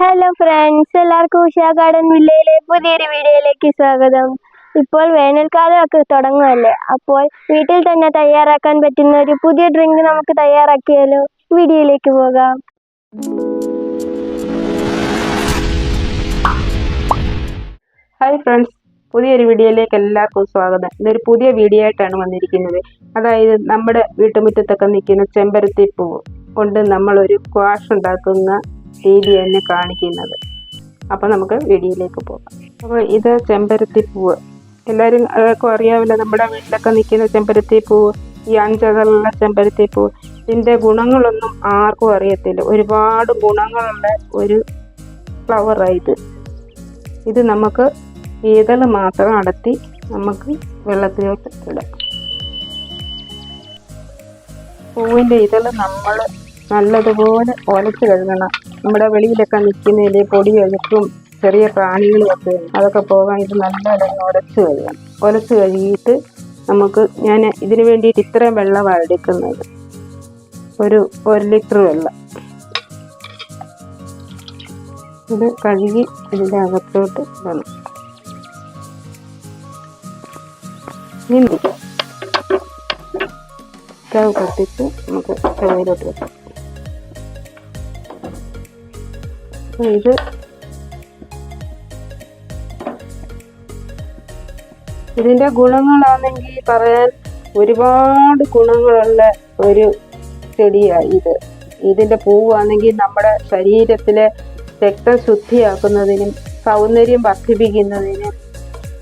Hello friends എല്ലാവർക്കും Usha garden വില്ലയിലെ പുതിയൊരു വീഡിയോയിലേക്ക് സ്വാഗതം. ഇപ്പോൾ വേനൽക്കാലമൊക്കെ തുടങ്ങുമല്ലേ അപ്പോൾ വീട്ടിൽ തന്നെ തയ്യാറാക്കാൻ പറ്റുന്ന ഒരു പുതിയ ഡ്രിങ്ക് നമുക്ക് തയ്യാറാക്കിയാലോ? വീഡിയോയിലേക്ക് പോകാം. ഹായ് ഫ്രണ്ട്സ് പുതിയൊരു വീഡിയോയിലേക്ക് എല്ലാവർക്കും സ്വാഗതം. ഇതൊരു പുതിയ വീഡിയോ ആയിട്ടാണ് വന്നിരിക്കുന്നത്. അതായത് നമ്മുടെ വീട്ടുമുറ്റത്തൊക്കെ നിൽക്കുന്ന ചെമ്പരത്തി പൂവ് കൊണ്ട് നമ്മളൊരു ക്വാഷ് ഉണ്ടാക്കുന്ന രീതി തന്നെ കാണിക്കുന്നത്. അപ്പോൾ നമുക്ക് വീഡിയോയിലേക്ക് പോകാം. അപ്പോൾ ഇത് ചെമ്പരത്തി പൂവ്. എല്ലാവരും അതൊക്കെ അറിയാവില്ല നമ്മുടെ വീട്ടിലൊക്കെ നിൽക്കുന്ന ചെമ്പരത്തി പൂവ് ഈ അഞ്ചകളുള്ള ചെമ്പരത്തി പൂവ്. ഇതിന്റെ ഗുണങ്ങളൊന്നും ആർക്കും അറിയത്തില്ല. ഒരുപാട് ഗുണങ്ങളുള്ള ഒരു ഫ്ലവറായത് ഇത്. നമുക്ക് ഇതൾ മാത്രം അടത്തി നമുക്ക് വെള്ളത്തിലോട്ട് ഇടാം. പൂവിന്റെ ഇതൾ നമ്മൾ നല്ലതുപോലെ ഒലച്ച് കഴുകണം. നമ്മുടെ വെളിയിലൊക്കെ നിൽക്കുന്നതിൽ പൊടി ഒഴുക്കും ചെറിയ പ്രാണികളും ഒക്കെ. അതൊക്കെ പോകാൻ ഇത് നല്ലപോലെ ഒലച്ച് കഴുകണം. ഒലച്ച് കഴുകിയിട്ട് നമുക്ക് ഞാൻ ഇതിന് വേണ്ടിയിട്ട് ഇത്രയും വെള്ളമാണ് എടുക്കുന്നത്. ഒരു ഒരു ലിറ്റർ വെള്ളം. ഇത് കഴുകി ഇതിന്റെ അകത്തോട്ട് ഇടണം. ഇനി കത്തിച്ച് നമുക്ക് സ്റ്റവിലോട്ട് വെക്കാം. ഇത് ഇതിന്റെ ഗുണങ്ങളാണെങ്കിൽ പറയാൻ ഒരുപാട് ഗുണങ്ങളുള്ള ഒരു ചെടിയാണ് ഇത്. ഇതിന്റെ പൂവാണെങ്കിൽ നമ്മുടെ ശരീരത്തിലെ രക്തം ശുദ്ധിയാക്കുന്നതിനും സൗന്ദര്യം വർദ്ധിപ്പിക്കുന്നതിനും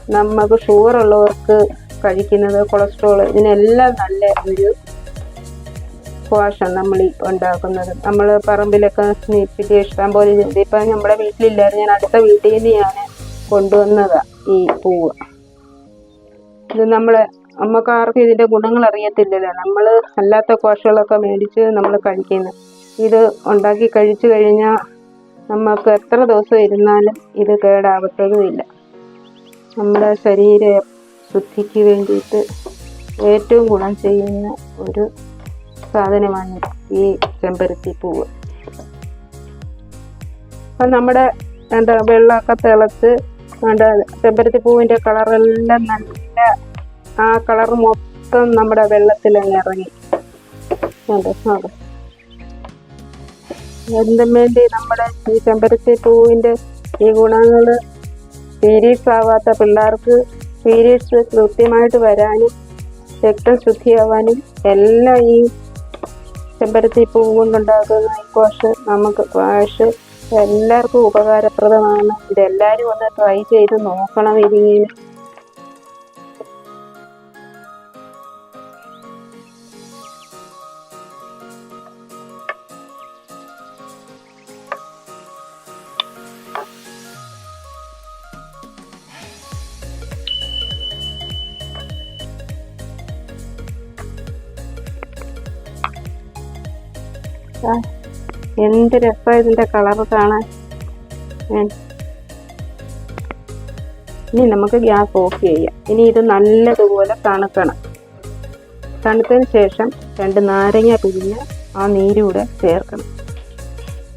നമുക്ക് ഷുഗർ ഉള്ളവർക്ക് കഴിക്കുന്നത് കൊളസ്ട്രോൾ ഇതിനെല്ലാം നല്ല ഒരു സ്ക്വാഷാണ് നമ്മൾ ഈ ഉണ്ടാക്കുന്നത്. നമ്മൾ പറമ്പിലൊക്കെ സ്നേഹിപ്പിച്ച് ഇഷ്ടം പോലെ ഇപ്പം നമ്മുടെ വീട്ടിലില്ലായിരുന്നു. ഞാൻ അടുത്ത വീട്ടിൽ നിന്ന് ഞാൻ കൊണ്ടുവന്നതാണ് ഈ പൂവ്. ഇത് നമ്മൾ നമുക്ക് ആർക്കും ഇതിന്റെ ഗുണങ്ങൾ അറിയത്തില്ലല്ലോ. നമ്മൾ അല്ലാത്ത കോശകളൊക്കെ മേടിച്ച് നമ്മൾ കഴിക്കുന്നത് ഇത് ഉണ്ടാക്കി കഴിച്ചു കഴിഞ്ഞാൽ നമുക്ക് എത്ര ദിവസം ഇരുന്നാലും ഇത് കേടാവത്തതുമില്ല. നമ്മുടെ ശരീര ശുദ്ധിക്ക് വേണ്ടിയിട്ട് ഏറ്റവും ഗുണം ചെയ്യുന്ന ഒരു സാധനമാണ് ഈ ചെമ്പരത്തി പൂവ്. അപ്പം നമ്മുടെ എന്താ വെള്ളമൊക്കെ തിളച്ച് എന്താ ചെമ്പരത്തി പൂവിന്റെ കളറെല്ലാം നല്ല ആ കളർ മൊത്തം നമ്മുടെ വെള്ളത്തിൽ ഇറങ്ങി. അതെ അതെ എന്തും വേണ്ടി നമ്മുടെ ഈ ചെമ്പരത്തി പൂവിന്റെ ഈ ഗുണങ്ങൾ പീരീഡ്സ് ആവാത്ത പിള്ളേർക്ക് പീരീഡ്സ് കൃത്യമായിട്ട് വരാനും രക്തം ശുദ്ധിയാവാനും എല്ലാം ഈ ചെമ്പരത്തി പൂ കൊണ്ടുണ്ടാക്കുന്ന ഈ കോഷ് നമുക്ക് കോഷ് എല്ലാവർക്കും ഉപകാരപ്രദമാണ്. ഇതെല്ലാവരും ഒന്ന് ട്രൈ ചെയ്ത് നോക്കണം ഇതിങ്ങനെ. എന്ത് രസമാണ് ഇതിന്റെ കളർ കാണാൻ. ഇനി നമുക്ക് ഗ്യാസ് ഓഫ് ചെയ്യാം. ഇനി ഇത് നല്ലതുപോലെ തണുക്കണം. തണുത്തതിന് ശേഷം രണ്ട് നാരങ്ങ പിരിഞ്ഞ് ആ നീരൂടെ ചേർക്കണം.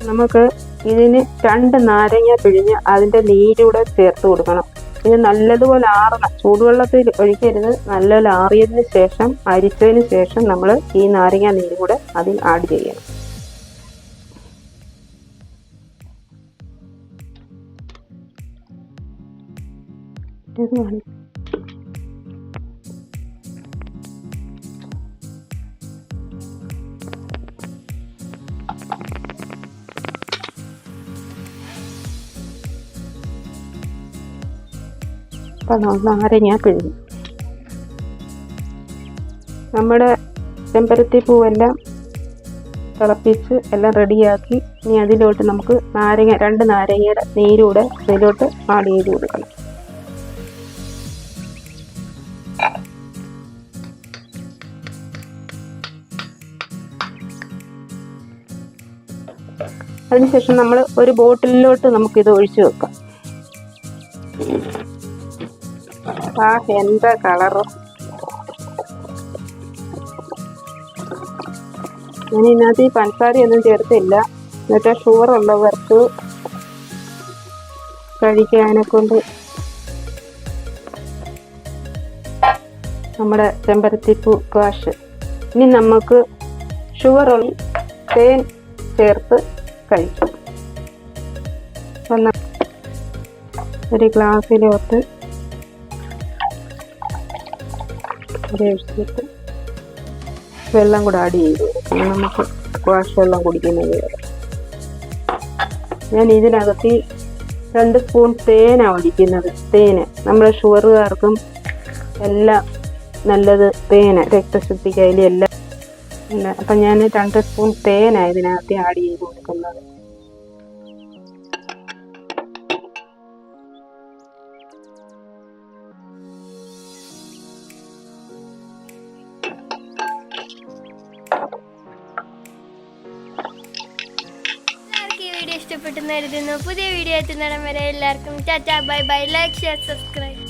നമുക്ക് ഇതിന് രണ്ട് നാരങ്ങ പിഴിഞ്ഞ് അതിന്റെ നീരൂടെ ചേർത്ത് കൊടുക്കണം. ഇത് നല്ലതുപോലെ ആറണം. ചൂടുവെള്ളത്തിൽ ഒഴിക്കരുത്. നല്ലപോലെ ആറിയതിന് ശേഷം അരിച്ചതിന് ശേഷം നമ്മൾ ഈ നാരങ്ങ നീര് കൂടെ അതിൽ ആഡ് ചെയ്യണം. അപ്പം നാരങ്ങ പിഴിഞ്ഞു നമ്മുടെ ചെമ്പരത്തി പൂവെല്ലാം തിളപ്പിച്ച് എല്ലാം റെഡിയാക്കി ഇനി അതിലോട്ട് നമുക്ക് നാരങ്ങ രണ്ട് നാരങ്ങയുടെ നീരൂടെ അതിലോട്ട് ആഡ് ചെയ്ത് കൊടുക്കണം. അതിനുശേഷം നമ്മൾ ഒരു ബോട്ടിലിലോട്ട് നമുക്കിത് ഒഴിച്ചു വെക്കാം. ആ എന്താ കളറ് ഞാൻ ഇതിനകത്ത് ഈ പഞ്ചസാരയൊന്നും ചേർത്തില്ല. എന്നിട്ട് ഷുഗർ ഉള്ളവർക്ക് കഴിക്കാനെ കൊണ്ട് നമ്മുടെ ചെമ്പരത്തിപ്പൂ കാഷ് ഇനി നമുക്ക് ഷുഗർ തേൻ ചേർത്ത് കഴിക്കാം ഒരു ഗ്ലാസ്സിലോട്ട് ഒഴിച്ചിട്ട് വെള്ളം കൂടെ ആഡ് ചെയ്തു. നമുക്ക് വാഷ് വെള്ളം കുടിക്കുന്നത് ഞാൻ ഇതിനകത്ത് രണ്ട് സ്പൂൺ തേനാണ് ഒഴിക്കുന്നത്. തേന്. നമ്മുടെ ഷുഗറുകാർക്കും എല്ലാം നല്ലത് തേന്. രക്തശുദ്ധിക്കായാലും എല്ലാം ഇല്ല അപ്പം ഞാൻ രണ്ട് സ്പൂൺ തേനാണ് ഇതിനകത്ത് ആഡ് ചെയ്ത് കൊടുക്കുന്നത്. വീഡിയോ ഇഷ്ടപ്പെട്ടെന്ന് കരുതുന്നു. പുതിയ വീഡിയോ എത്തുന്നിടം വരെ എല്ലാവർക്കും tata bye bye. Like share subscribe